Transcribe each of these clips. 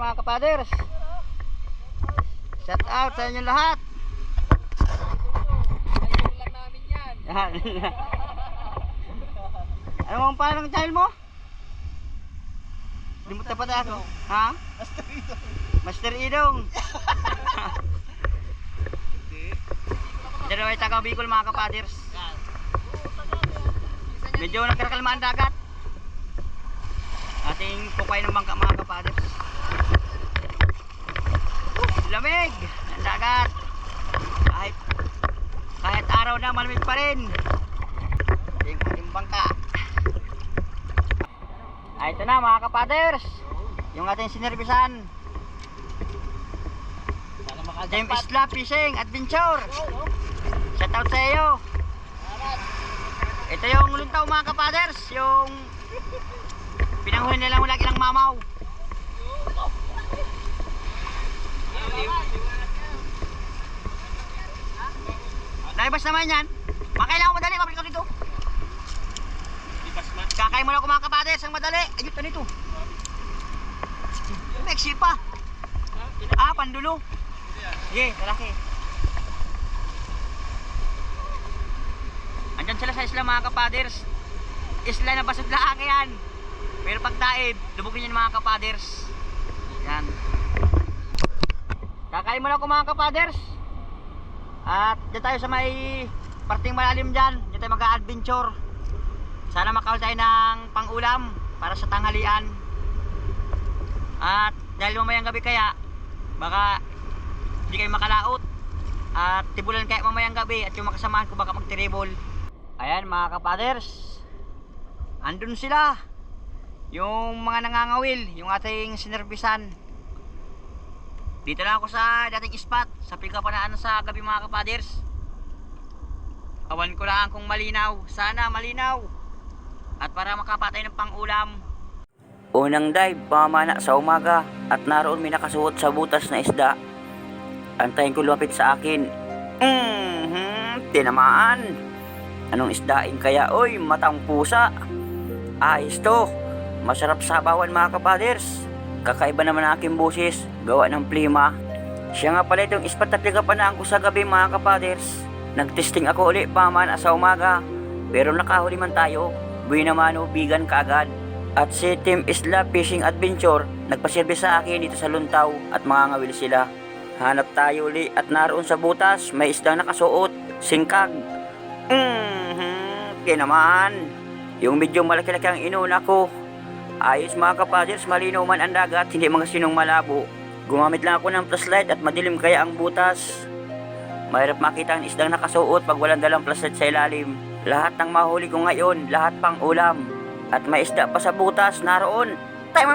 mga kapaders. Shout out sa inyo lahat. Yan. Ano ang pangalan ng channel mo? Limutan pa tayo. Ha? Master Idong. Dito ay taga Bicol mga kapaders. Medyo nagkarakalma ang dagat. Ating pukay ng bangka mga kapaders. Lamig ang dagat. Kahit kahit araw na malamig pa rin. Yung ating bangka. Ay, ito na mga kapaders. Yung ating sinervisan. James Isla Fishing Adventure. Shout out sa iyo. Ito yung luntaw mga kapaders. Yung pinanghuli nila mula ilang mamaw. Naibas naman yan. Makailangan madali, mabalik ko dito. Kakay mo na mga kapaders, ang madali. Ayun, ito nito. Meksi pa. Ah, pandulo. Sige, lalaki. Andyan sila sa isla mga kapaders. Isla na basod lang yan. Pero pag daib, lubugin yun mga kapaders. Yan. Kakain mo na ako mga kapaders. At dyan tayo sa may parting malalim dyan. Dyan tayo mag-adventure. Sana makahol tayo ng pangulam para sa tanghalian. At dahil mamayang gabi kaya, baka hindi kayo makalaot. At tibulan kaya mamayang gabi at yung makasamahan ko baka magtiribol. Ayan mga kapaders. Andun sila. Yung mga nangangawil, yung ating sinervisan. Dito lang ako sa dating spot, sa Pilkapanaan sa gabi mga kapaders. Awan ko lang kung malinaw. Sana malinaw. At para makapatay ng pangulam. Unang dive, pamana sa umaga at naroon may nakasuot sa butas na isda. Antayin ko lumapit sa akin. Mhm, tinamaan. Anong isdain kaya? Oy, matang pusa. Ayos to. Masarap sabawan mga kapaders. Kakaiba naman ang aking busis. Gawa ng plima. Siya nga pala itong ispat na pinagkapanaan ko sa gabi mga kapaders. Nagtesting ako uli pamana sa umaga. Pero nakahuli man tayo. Buwi naman bigan kaagad. At si Team Isla Fishing Adventure nagpasilbi sa akin dito sa Luntaw at mga ngawil sila. Hanap tayo uli at naroon sa butas may isdang nakasuot, singkag. Mhm, kaya naman. Yung medyo malaki-laki ang inuna ko. Ayos mga kapaders, malinaw man ang dagat, hindi mga sinong malabo. Gumamit lang ako ng flashlight at madilim kaya ang butas. Mahirap makita ang isdang nakasuot pag walang dalang flashlight sa ilalim. Lahat ng mahuli ko ngayon, lahat pang ulam. At may isda pa sa butas, naroon. Tayo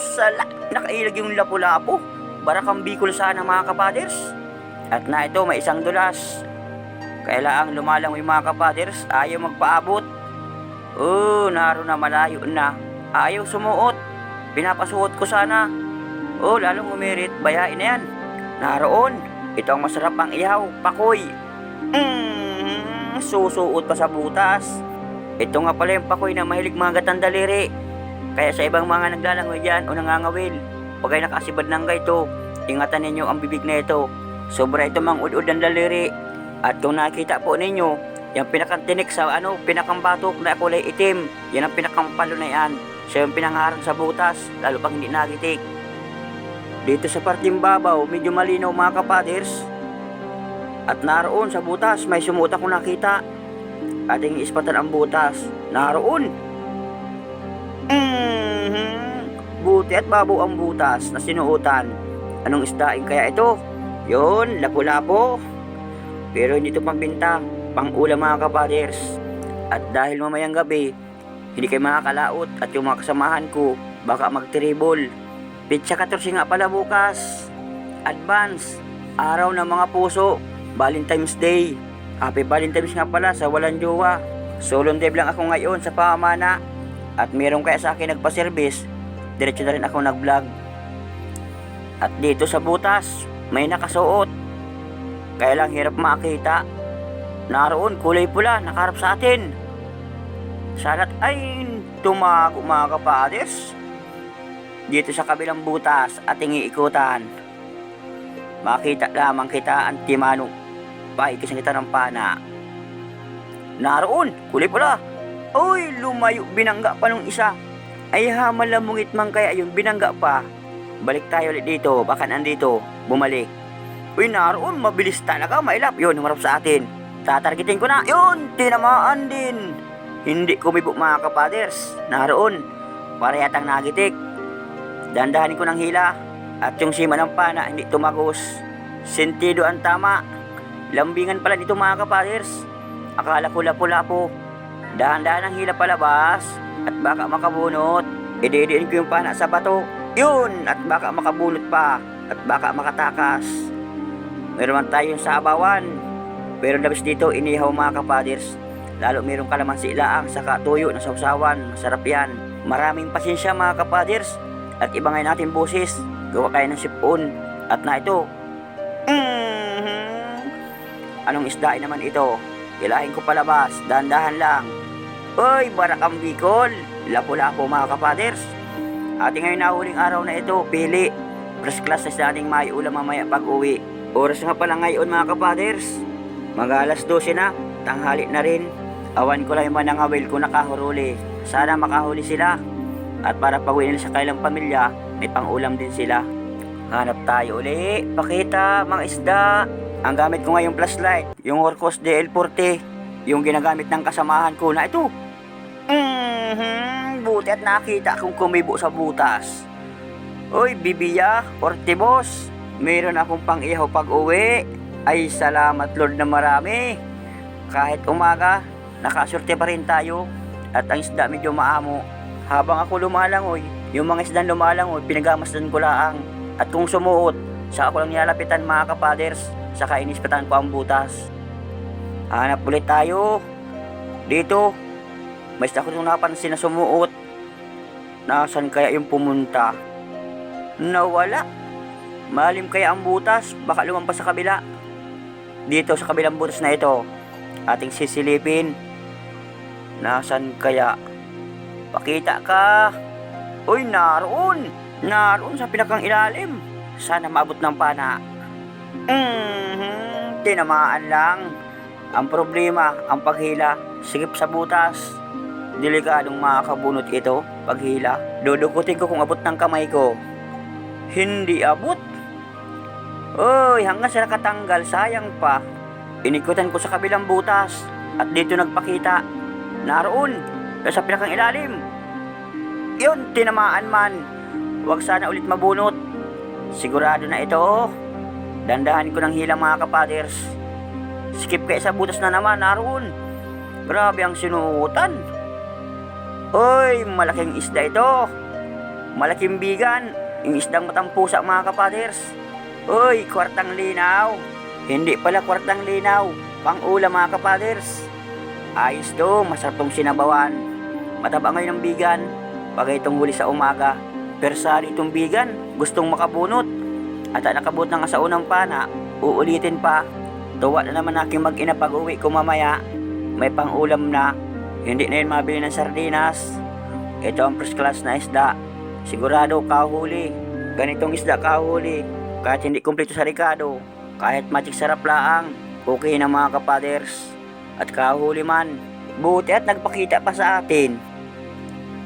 sala, nakailag yung lapu-lapo. Barakang bikol sana mga kapaders. At na ito, may isang dulas. Kailangang lumalang yung mga kapaders, ayaw magpaabot. Oo, naroon na malayo na. Ayaw sumuot. Pinapasuot ko sana. Oo, lalong umirit, bayain na yan. Naroon, ito ang masarap ang ihaw, pakoy. Mm, susuot pa sa butas. Ito nga pala yung pakoy na mahilig mga gatang daliri. Kaya sa ibang mga naglalangoy dyan o nangangawil, pag ay nakasibad ng gaito, ingatan ninyo ang bibig na ito. Sobra ito mang ud ng daliri. At kung nakita po ninyo, yung pinakantinik sa ano, pinakambatok na kulay itim, yan ang pinakampalo na yan. Siya yung pinangarang sa butas, lalo pang hindi nagitik. Dito sa parting babaw, medyo malinaw mga kapaders. At naroon sa butas, may sumuot akong nakita. Ating ispatan ang butas. Naroon. Mhm. Buti at babo ang butas na sinuotan. Anong isdain kaya ito? Yun, lapu-lapo. Pero hindi ito pambinta, pang ulam mga kapaders. At dahil mamayang gabi, hindi kayo makakalaot at yung mga kasamahan ko, baka magtribol. Pitsa 14 nga pala bukas. Advance, araw ng mga puso, Valentine's Day. Happy Valentine's nga pala sa walang jowa. Solo dive lang ako ngayon sa pamana. At meron kaya sa akin nagpa-service, diretso na rin ako nag-vlog. At dito sa butas, may nakasuot. Kaya lang hirap makita. Naroon, kulay pula, nakaharap sa atin. Sanat ay tumago mga kapaders. Dito sa kabilang butas ating iikutan. Makita lamang kita ang timano. Pahikisan kita ng pana. Naroon, kulay pula. Uy, lumayo, binangga pa nung isa. Ay ha, malamungit man kaya yung binangga pa. Balik tayo ulit dito, baka nandito, bumalik. Uy, naroon, mabilis talaga, mailap. Yun, humarap sa atin. Tatargetin ko na. Yun, tinamaan din. Hindi kumibo mga kapaders. Naroon, para yatang nagitik. Dandahanin ko ng hila. At yung sima ng pana, hindi tumagos. Sentido ang tama. Lambingan pala nito mga kapaders. Akala ko lapo-lapo. Dahan-dahan ang hila palabas. At baka makabunot. Ididiin ko yung pana sa bato. Yun! At baka makabunot pa. At baka makatakas. Meron man tayong sabawan. Pero labis dito, inihaw mga kapaders. Lalo mayroong kalamansi laang saka tuyo na sausawan. Masarap yan. Maraming pasensya mga kapaders. At ibangay natin boses. Gawa kayo ng sipon. At na ito. Mhm. Anong isda naman ito? Hilahin ko palabas. Dahan-dahan lang. Uy, barakang bikol. Lapo-lapo mga kapaders. Ating ngayon na huling araw na ito, pili. First class na sa ating may ulam mamaya pag uwi. Oras nga pala ngayon mga kapaders. Mag alas 12 na, tanghali na rin. Awan ko lang yung manangawil kung nakahuruli. Sana makahuli sila. At para pag uwi nila sa kailang pamilya, may pangulam din sila. Hanap tayo uli. Pakita, mga isda. Ang gamit ko ngayong flashlight, yung Orcos DL40. Yung ginagamit ng kasamahan ko na ito. Mhm, buti at nakita akong kumibo sa butas. Uy, Bibiya, Ortibos, meron akong pang-ihaw pag uwi. Ay, salamat Lord na marami. Kahit umaga, nakasurte pa rin tayo. At ang isda medyo maamo. Habang ako lumalangoy, yung mga isdang lumalangoy, pinagamasdan ko laang. At kung sumuot, sa ako lang nilalapitan mga kapaders, saka inispatan ko ang butas. Hanap ulit tayo. Dito, may isda ko nung napansin na sumuot. Nasaan kaya yung pumunta? Nawala. Malim kaya ang butas, baka lumampas sa kabila. Dito sa kabilang butas na ito, ating sisilipin. Nasaan kaya? Pakita ka. Uy, naroon. Naroon sa pinakang ilalim. Sana maabot ng pana. Mhm, tinamaan lang. Ang problema, ang paghila, sigip sa butas. Delikadong makakabunot ito, paghila. Dudukutin ko kung abot ng kamay ko. Hindi abot. Uy, hanggang sa nakatanggal, sayang pa. Inikutan ko sa kabilang butas at dito nagpakita. Naroon, sa pinakang ilalim. Yun, tinamaan man. Huwag sana ulit mabunot. Sigurado na ito. Dandahan ko ng hilang mga kapaders. Skip kayo sa butas na naman, naroon. Grabe ang sinuutan. Uy, malaking isda ito. Malaking bigan. Yung isdang matampusa mga kapaders. Uy, kwartang linaw. Hindi pala kwartang linaw. Pang ulam mga kapaders. Ayos to, masarap tong sinabawan. Mataba ngayon ng bigan. Bagay itong huli sa umaga. Persali itong bigan, gustong makabunot. At ang nakabot na nga sa unang pana, uulitin pa. Tuwa na naman aking mag-ina pag uwi ko mamaya. May pang ulam na. Hindi na yun mabili ng sardinas. Ito ang first class na isda. Sigurado kahuli. Ganitong isda kahuli. Kahit hindi kumpleto sa Ricardo. Kahit magic sarap laang. Okay na mga kapaders. At kahuli man. Buti at nagpakita pa sa atin.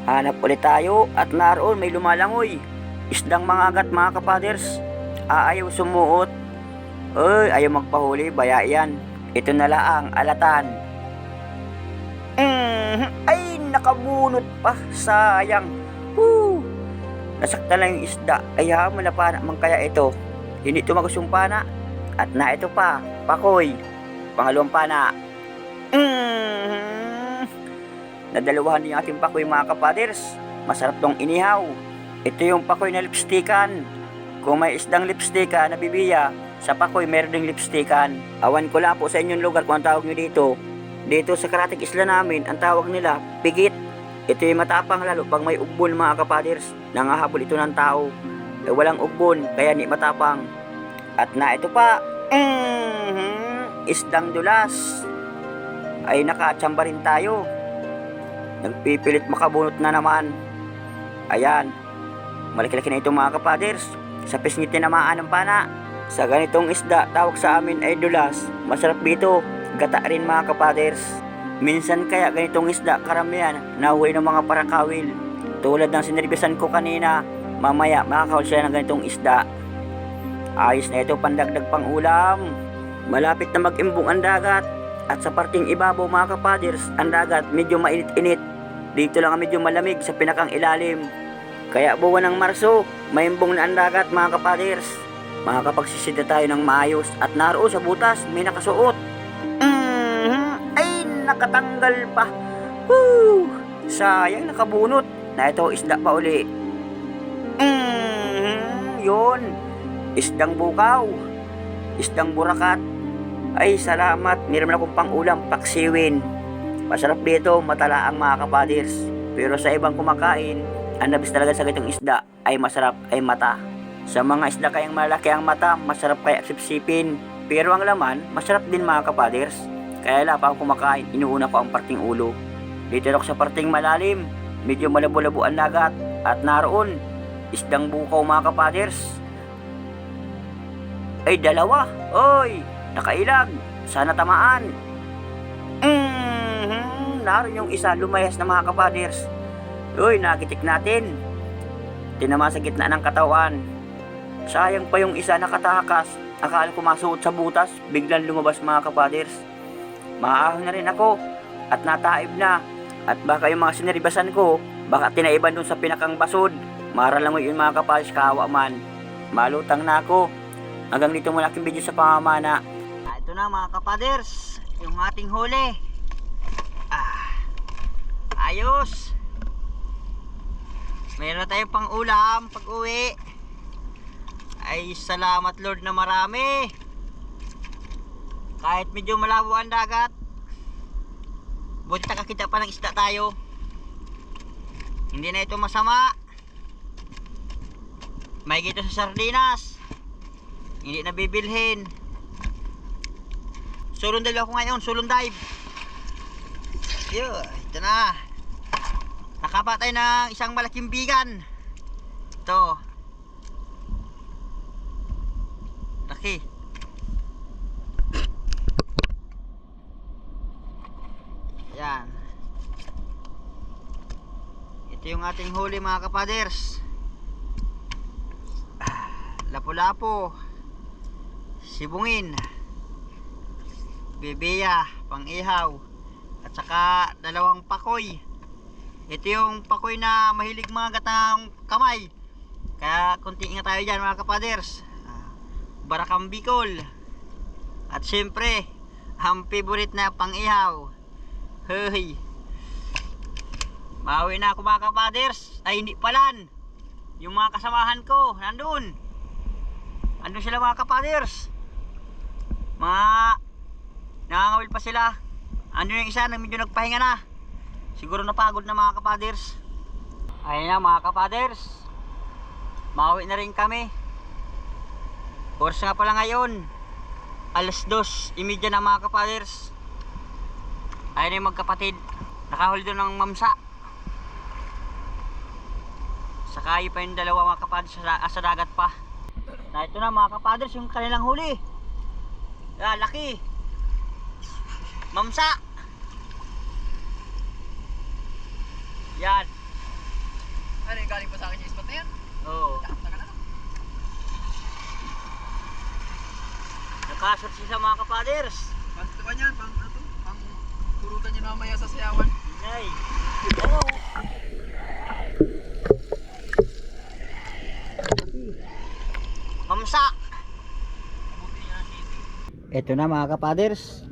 Hanap ulit tayo at naroon may lumalangoy. Isdang mga agat mga kapaders. Aayaw sumuot. Uy, ayaw magpahuli, baya yan. Ito na laang, alatan. Mhm, ay, nakabunot pa. Sayang. Woo! Nasaktan lang yung isda. Ay, hamon na pana man kaya ito. Hindi tumagos yung pana. At na ito pa, pakoy. Pangalawang pana. Mhm. Nadalawahan din yung ating pakoy mga kapaders. Masarap tong inihaw. Ito yung pakoy na lipstikan. Kung may isdang lipstikan na bibiya, sa pakoy meron ding lipstikan. Awan ko lang po sa inyong lugar kung ang tawag nyo dito. Dito sa Karatig Isla namin, ang tawag nila, pigit. Ito yung matapang lalo pag may ugbon mga kapaders. Nangahabol ito ng tao. Eh, walang ugbon, kaya ni matapang. At na ito pa, mhm, isdang dulas. Ay nakatsamba rin tayo. Nagpipilit makabunot na naman. Ayan. Malaki-laki na ito mga kapaders. Sa pisngit tinamaan ng pana. Sa ganitong isda, tawag sa amin ay dulas. Masarap dito. Gata rin mga kapaders. Minsan kaya ganitong isda karamihan nahuwi ng mga parakawil. Tulad ng sinerbisan ko kanina, mamaya makakawal sila ng ganitong isda. Ayos na ito pandagdag pang ulam. Malapit na mag-imbong ang dagat. At sa parting ibabaw mga kapaders, ang dagat medyo mainit-init. Dito lang ang medyo malamig sa pinakang ilalim. Kaya buwan ng Marso, may imbong na ang dagat mga kapaders. Makakapagsisida tayo ng maayos at naroon sa butas may nakasuot. Mhm, ay nakatanggal pa. Woo! Sayang nakabunot na ito isda pa uli. Mhm, yun. Isdang bukaw. Isdang burakat. Ay salamat, meron akong pang-ulam, paksiwin. Masarap dito, matala ang mga kapaders. Pero sa ibang kumakain, ang nabis talaga sa ganitong isda ay masarap ay mata. Sa mga isda kayang malaki ang mata, masarap kaya sipsipin. Pero ang laman, masarap din mga kapaders. Kaya la pa ako kumakain, inuuna ko ang parting ulo. Dito ako sa parting malalim, medyo malabo-labo ang dagat. At naroon, isdang bukaw mga kapaders. Ay dalawa, oy, nakailag, sana tamaan. Mhm, naroon yung isa lumayas na mga kapaders. Uy, nagitik natin. Tinama sa gitna ng katawan. Sayang pa yung isa nakatakas. Akala ko masuot sa butas, biglang lumabas mga kapaders. Maahon na rin ako at nataib na. At baka yung mga siniribasan ko, baka tinaiban dun sa pinakang basod. Mara lang yun mga kapaders, kawa man. Malutang na ako. Hanggang dito muna aking video sa pamamana. Na mga kapaders, yung ating huli. Ah, ayos. Meron tayong pang ulam pag uwi. Ay salamat Lord na marami. Kahit medyo malabo ang dagat. Buti nakakita pa ng isda tayo. Hindi na ito masama. May gito sa sardinas. Hindi na bibilhin. Sulong dive ako ngayon, sulong dive. Yun, ito na. Nakapa tayo ng isang malaking bigan. Ito. Laki. Yan. Ito yung ating huli mga kapaders. Lapu-lapo. Sibungin. Bebeya, pang-ihaw. At saka dalawang pakoy. Ito yung pakoy na mahilig mga gatang kamay. Kaya kunti ingat tayo dyan mga kapaders. Ah, Barakang Bicol. At syempre, ang favorite na pang-ihaw. Hey. Mawi na ako mga kapaders. Ay hindi palan. Yung mga kasamahan ko, nandun. Andun sila mga kapaders. Mga nangangawil pa sila. Andun yung isa na medyo nagpahinga na. Siguro napagod na mga kapaders. Ayun na mga kapaders. Mauwi na rin kami. Oras nga pala ngayon. Alas dos, imidya na mga kapaders. Ayun na yung magkapatid. Nakahuli doon ng mamsa. Sakayo pa yung dalawa mga kapaders sa, sa dagat pa. Na ito na mga kapaders yung kanilang huli. Ah, laki. Mamsa. Yan. Ano yung galing pa sa akin yung spot na yan? Oo. Nakasot siya sa mga kapaders. Pang ito ba yan? Pang ano? Pang purutan nyo na mamaya sa sayawan. Nay. Hello. Mamsa. Ito na mga kapaders.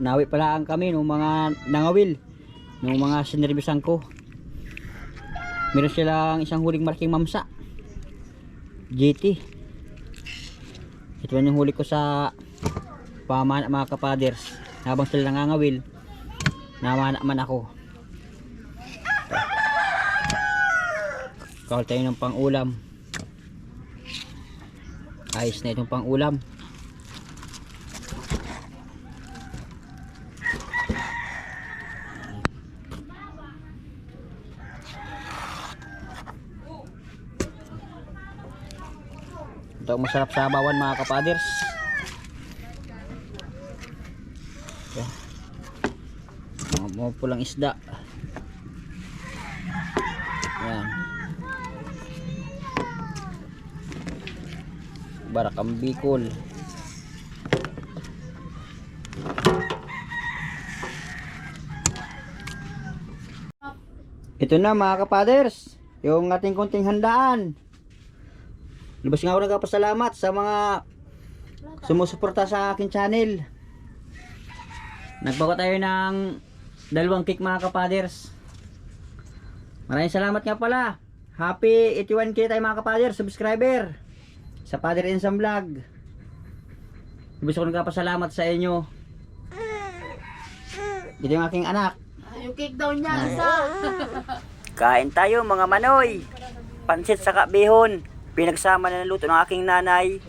Nawi pala ang kami ng mga nangawil. Ng mga sinerbisan ko. Meron silang isang huling malaking mamsa. GT. Ito yung huli ko sa pamana mga kapaders. Habang sila nangangawil, namana man ako. Kawal tayo ng pang-ulam. Ayos na itong pang-ulam. Ito masarap sa bawan mga kapaders. Ito. Mga, pulang isda. Yan. Barakang Bicol. Ito na mga kapaders, yung ating konting handaan. Lubos nga ako nagpasalamat sa mga sumusuporta sa akin channel. Nagbawa tayo ng dalawang cake mga kapaders. Maraming salamat nga pala. Happy 81k tayo mga kapaders, subscriber. Sa Father Insam Vlog. Lubos ako nagpasalamat sa inyo. Ito yung aking anak. Yung cake daw niya, isa. Kain tayo mga manoy. Pansit sa kabihon. Pinagsama na ng luto ng aking nanay.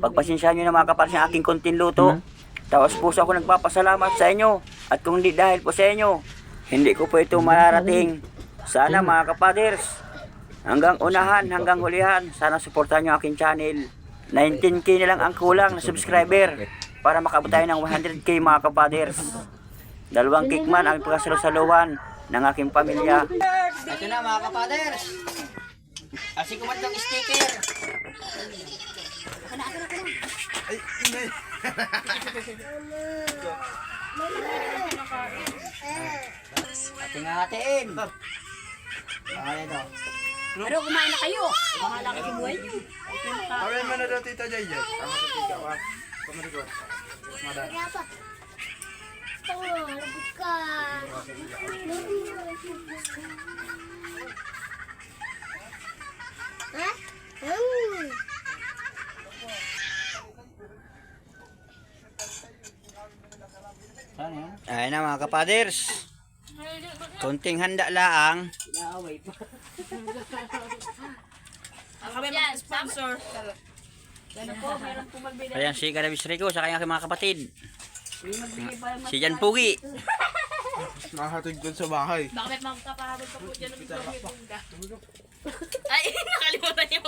Pagpasensyahan nyo na mga kapatid ang aking konting luto. Tapos puso ako nagpapasalamat sa inyo. At kung hindi dahil po sa inyo, hindi ko po ito mararating. Sana mga kapaders, hanggang unahan, hanggang hulihan, sana suportahan nyo aking channel. 19k na lang ang kulang na subscriber para makabot tayo ng 100k mga kapaders. Dalawang cake man ang pagkasalusaluhan ng aking pamilya. Ito na mga kapaders. Asi ko man itong sticker. Ating hatiin. Okay ito. Pero kumain na kayo. Bahala kayo sa buhay niyo. Kawin mo na daw tita Jay Jay. Ang tita ka. Kumarikot. Madan. Ayun na mga kapaders. Kunting handa laang. Kami yan, sponsor. Ayan si Garabis Rico sa kanyang mga kapatid. Pa Si Jan Pugi. Nakahatid doon sa bahay. May magkapahabol pa po dyan ng mga ay, nakalimutan niyo.